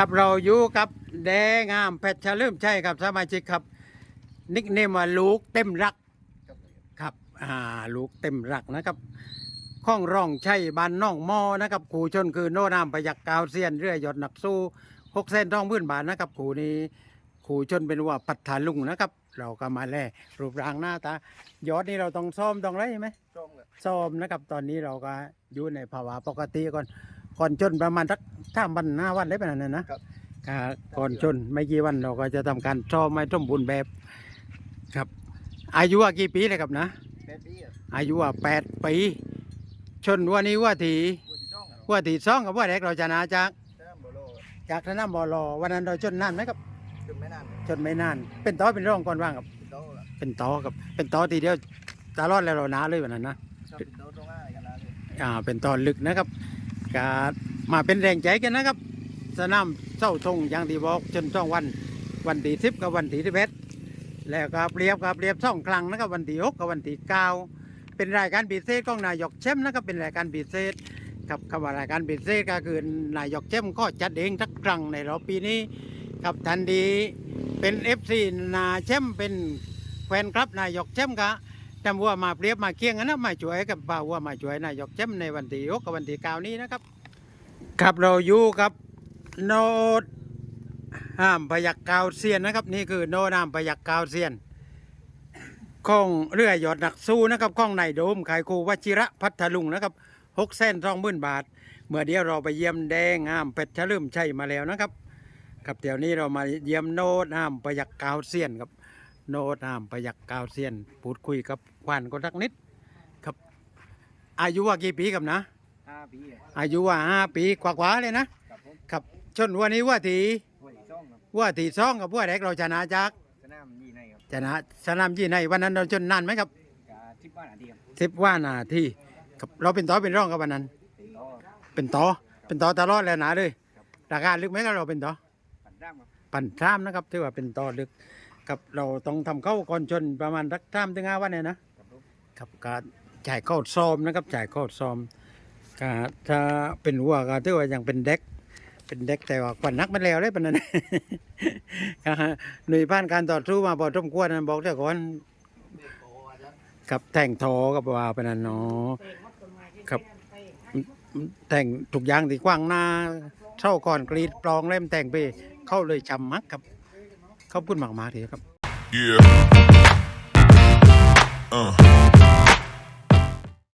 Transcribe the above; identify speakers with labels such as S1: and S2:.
S1: ครับเราอยู่กับแดงามเพชรเฉลิมชัยครับสมาชิกครับ นิกเนมว่าลูกเต็มรักครับอ่าลูกเต็มรักนะครับข้องร่องชัยบานน่องมอนะครับขู่ชนคือโนนามประยักกาวเซียนเรื่อยหยดหนักสู้หกเส้นต้องพื้นบาทนะครับขู่นี้ขู่ชนเป็นว่าปัทธาลุงนะครับ เราก็มาแล่รูปร่างหน้าตายอดนี่เราต้องซ้อมต้องอะไรไหม
S2: ส้มกับ
S1: ซ้อมนะครับตอนนี้เราก็อยู่ในภาวะปกติก่อน ก่อนชนประมาณสักถ้าวันหน้าวันได้เป็นนั้นนะอ่าก่อนชนไม่กี่วันเราก็จะทำการซ้อมไม่สมบูรณ์แบบครับ อายุว่ากี่ปีเลยครับนะ
S2: แปดปีอะ
S1: อายุว่าแปดปีชนวันนี้ว่าที
S2: วัวที่ช่องอะ
S1: ว่าทีสองกับว่าแรกเราชนะจาก
S2: แต้มโบโล
S1: จากสนามบอลอวันนั้นเราชนนานไหมครับ
S2: ขึ้นไม่นาน
S1: ชนไม่นาน เป็นต่อเป็นร่องก่อนว่างครับ
S2: ปิดโต๊ะละ
S1: เป็นต่อครับ เป็นต่อทีเดียวตลอดแล้วเราหนาเลยวันนั้นนะ
S2: ชอบปิดโต๊ะตรงหน้ากันนะเลย
S1: อ่าเป็นตอนลึกนะครับ กามาเป็นแรงใจกันนะครับ สนามเศร้าทงอย่างที่บอกจนสองวันวันที่สิบกับวันที่สิบเอ็ดแล้วก็เรียบกับเรียบสองครั้งนะครับวันที่หกกับวันที่เก้าเป็นรายการพิเศษของนายกแชมนะครับเป็นรายการพิเศษครับคำว่ารายการพิเศษก็คือนายกแชมก็จัดเองสักครั้งในรอบปีนี้ครับทันทีเป็นเอฟซีนาแชมเป็นแฟนครับนายกแชมป์ก็ จำว่ามาเปรียบมาเคียงกันนะมาช่วยกับบ่าวว่ามาช่วยนายกแจ้มในวันที่หกกับวันที่เก้านี้นะครับครับเราอยู่กับโนดห้ามพยักกาวเซียนนะครับ นี่คือโนดห้ามพยักกาวเซียนของเรือหยอดหนักสู้นะครับข้องในโดมขายคูวชิระพัทลุงนะครับหกเส้นทองหมื่นบาท เมื่อเดียวเราไปเยี่ยมแดงห้ามเป็ดชะลืมชัยมาแล้วนะครับครับเดี๋ยวนี้เรามาเยี่ยมโนดห้ามพยักกาวเซียนครับ โนตนามประยักกาวเซียนพูดคุยกับควานก็ทักนิดครับ อายุว่ากี่ปีครับนะ
S2: ห้าปีอะ
S1: อายุว่าห้าปีกว่าๆเลยนะ ครับ
S2: ผม
S1: ครับชนวันนี้ว่าที
S2: วัวที่ช่องครับ
S1: ว่าทีสองกับว่าแรกเราชนะจาก
S2: สนามยี่ในครับ
S1: ชนะสนามยี่ในวันนั้นเราชนนานไหมครับ
S2: กาทิพย์บ้านอาเดียม
S1: สิบว่านาทีครับเราเป็นต่อเป็นร่องกับวันนั้น
S2: เป็นโต๊ะ
S1: เป็นต่อเป็นต่อตลอดแล้วนะเลยราคาลึกไหมครับเราเป็นต่อ
S2: ปั่นร่างครับ
S1: ปั่นท่ามนะครับถือว่าเป็นต่อลึก ครับเราต้องทำเข้าก่อนชนประมาณสักท่ามถึงห้าวันเนี่ยนะ
S2: ครับ
S1: การจ่ายเข้าซ้อมนะครับจ่ายเข้าซ้อมก็ถ้าเป็นหัวก็ถือว่ายังเป็นเด็ก เป็นเด็กแต่ว่าปั่นนักมันแล้วเลยปานนั้น ก็หน่วยผ่านการต่อสู้มาพอสมควรนะบอกเจ้าก่อนกับแต่งทอกับว่าปานนั้นเนาะครับแต่งทุกอย่างที่กว้างหน้าเท่าก่อนกรีดปลองเล่มแต่งไปเข้าเลยจำมักครับ ขอบคุณมากๆทีครับ
S3: Yeah. Uh.